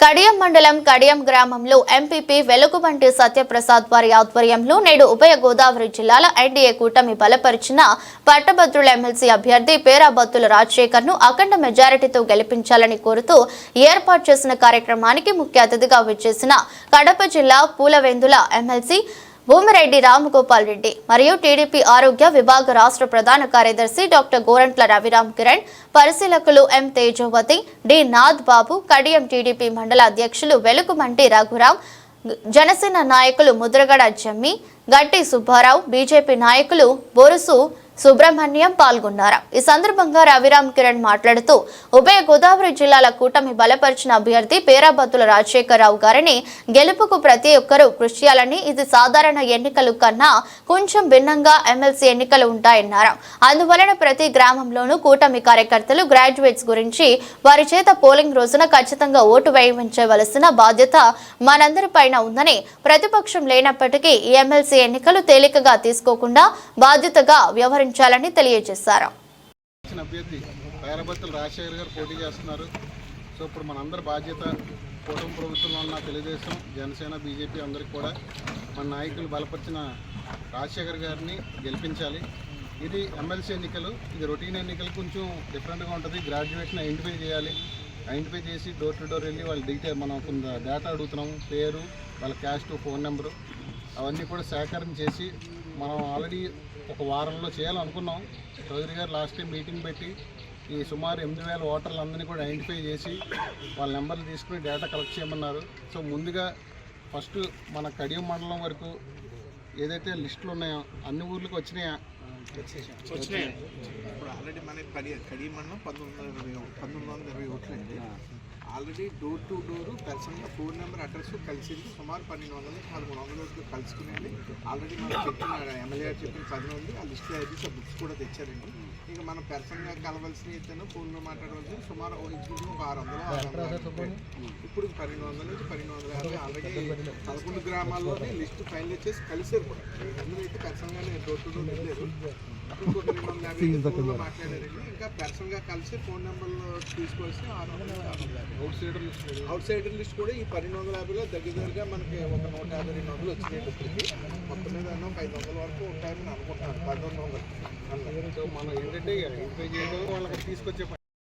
కడియం మండలం కడియం గ్రామంలో ఎంపీపీ వెలుగుబంటి సత్యప్రసాద్ వారి ఆధ్వర్యంలో నేడు ఉభయ గోదావరి జిల్లాల ఎన్డీఏ కూటమి బలపరిచిన పట్టభద్రుల ఎమ్మెల్సీ అభ్యర్థి పేరాబత్తుల రాజశేఖర్ను అఖండ మెజారిటీతో గెలిపించాలని కోరుతూ ఏర్పాటు చేసిన కార్యక్రమానికి ముఖ్య అతిథిగా విచ్చేసిన కడప జిల్లా పూలవెందుల ఎమ్మెల్సీ భూమిరెడ్డి రామగోపాల్ రెడ్డి మరియు టీడీపీ ఆరోగ్య విభాగ రాష్ట్ర ప్రధాన కార్యదర్శి డాక్టర్ గోరంట్ల రవిరామ్ కిరణ్ పరిశీలకులు M Tejavathi D Nath Babu Kadiyam TDP మండల అధ్యక్షులు వెలుగుమంటి రఘురాం జనసేన నాయకులు ముద్రగడ జమ్మి గట్టి సుబ్బారావు బీజేపీ నాయకులు బొరుసు సుబ్రహ్మణ్యం పాల్గొన్నారు. ఈ సందర్భంగా రవిరామ్ కిరణ్ మాట్లాడుతూ ఉభయ గోదావరి జిల్లాల కూటమి బలపరిచిన అభ్యర్థి పేరాబత్తుల రాజశేఖరరావు గారిని గెలుపుకు ప్రతి ఒక్కరూ కృషి చేయాలని ఇది సాధారణ ఎన్నికలు కన్నా కొంచెం భిన్నంగా ఎమ్మెల్సీ ఎన్నికలు ఉంటాయన్నారు. అందువలన ప్రతి గ్రామంలోనూ కూటమి కార్యకర్తలు గ్రాడ్యుయేట్స్ గురించి వారి చేత పోలింగ్ రోజున ఖచ్చితంగా ఓటు వేయించవలసిన బాధ్యత మనందరిపైన ఉందని ప్రతిపక్షం లేనప్పటికీ ఈ ఎమ్మెల్సీ ఎన్నికలు తేలికగా తీసుకోకుండా బాధ్యతగా వ్యవహరించాలని తెలియజేశారు. అభ్యర్థి పేరబత్తుల రాజశేఖర్ గారు పోటీ చేస్తున్నారు. సో ఇప్పుడు మనందరి బాధ్యత కూటమి ప్రభుత్వంలో ఉన్న తెలుగుదేశం జనసేన బీజేపీ అందరికి కూడా మన నాయకులు బలపరిచిన రాజశేఖర్ గారిని గెలిపించాలి. ఇది ఎమ్మెల్సీ ఎన్నికలు ఇది రొటీన్ ఎన్నికలు కొంచెం డిఫరెంట్గా ఉంటుంది. గ్రాడ్యుయేషన్ ఐడెంటిఫై చేయాలి. ఐడెంటిఫై చేసి డోర్ టు డోర్ వెళ్ళి వాళ్ళ డీటెయిల్ మనం కొంత డేటా అడుగుతున్నాం పేరు వాళ్ళ క్యాస్ట్ ఫోన్ నెంబరు అవన్నీ కూడా సేకరణ చేసి మనం ఆల్రెడీ ఒక వారంలో చేయాలనుకున్నాం. చౌదరి గారు లాస్ట్ టైం మీటింగ్ పెట్టి ఈ సుమారు ఎనిమిది వేల ఓటర్లందరినీ కూడా ఐడెంటిఫై చేసి వాళ్ళ నెంబర్లు తీసుకుని డేటా కలెక్ట్ చేయమన్నారు. సో ముందుగా ఫస్ట్ మన కడియం మండలం వరకు ఏదైతే లిస్టులు ఉన్నాయో అన్ని ఊర్లకు వచ్చినాయా? వచ్చినాయి. ఇప్పుడు ఆల్రెడీ మనకి కడి కడి మండలం పంతొమ్మిది వందల ఇరవై పంతొమ్మిది వందల ఇరవై ఒకటి అండి. ఆల్రెడీ డోర్ టు డోర్ పర్సనల్గా ఫోన్ నెంబర్ అడ్రస్ కలిసింది. సుమారు పన్నెండు వందల పదమూడు వందల వరకు కలుసుకునేది. ఆల్రెడీ మనం చెప్పిన ఎమ్మెల్యే గారు చెప్పిన చదివి ఉంది ఆ లిస్ట్ అయితే బుక్స్ కూడా తెచ్చారండి. ఇక మనం పర్సనల్గా కలవలసిన అయితేనే ఫోన్లో మాట్లాడవలసిన సుమారు ఇంచుమించు ఒక ఆరు వందలు ఆరు వందల. ఇప్పుడు పన్నెండు వందల నుంచి పన్నెండు వందల యాభై పదకొండు గ్రామాల్లోనే లిస్ట్ ఫైనల్ చేసి కలిసారు కూడా. అయితే పర్సనల్గా డోర్ టు డోర్ వెళ్ళలేదు ఇంకొక రెండు వందల యాభై ఫోన్లో మాట్లాడారండి. ఇంకా పర్సనల్గా కలిసి ఫోన్ నెంబర్లు తీసుకోవాల్సి ఆరు వందల. Outsider list outsider list కూడా ఈ పన్నెండు వందల యాభైలో దగ్గర దగ్గరగా మనకి ఒక నూట యాభై రెండు వందలు వచ్చినాయి ఇప్పటికి. మొత్తం మీద అన్న ఒక ఐదు వందల వరకు ఉంటాయని అనుకుంటున్నాను. పదకొండు వందలు. మనం ఏంటంటే ఐడెంటిఫై చేయడం వాళ్ళకి తీసుకొచ్చే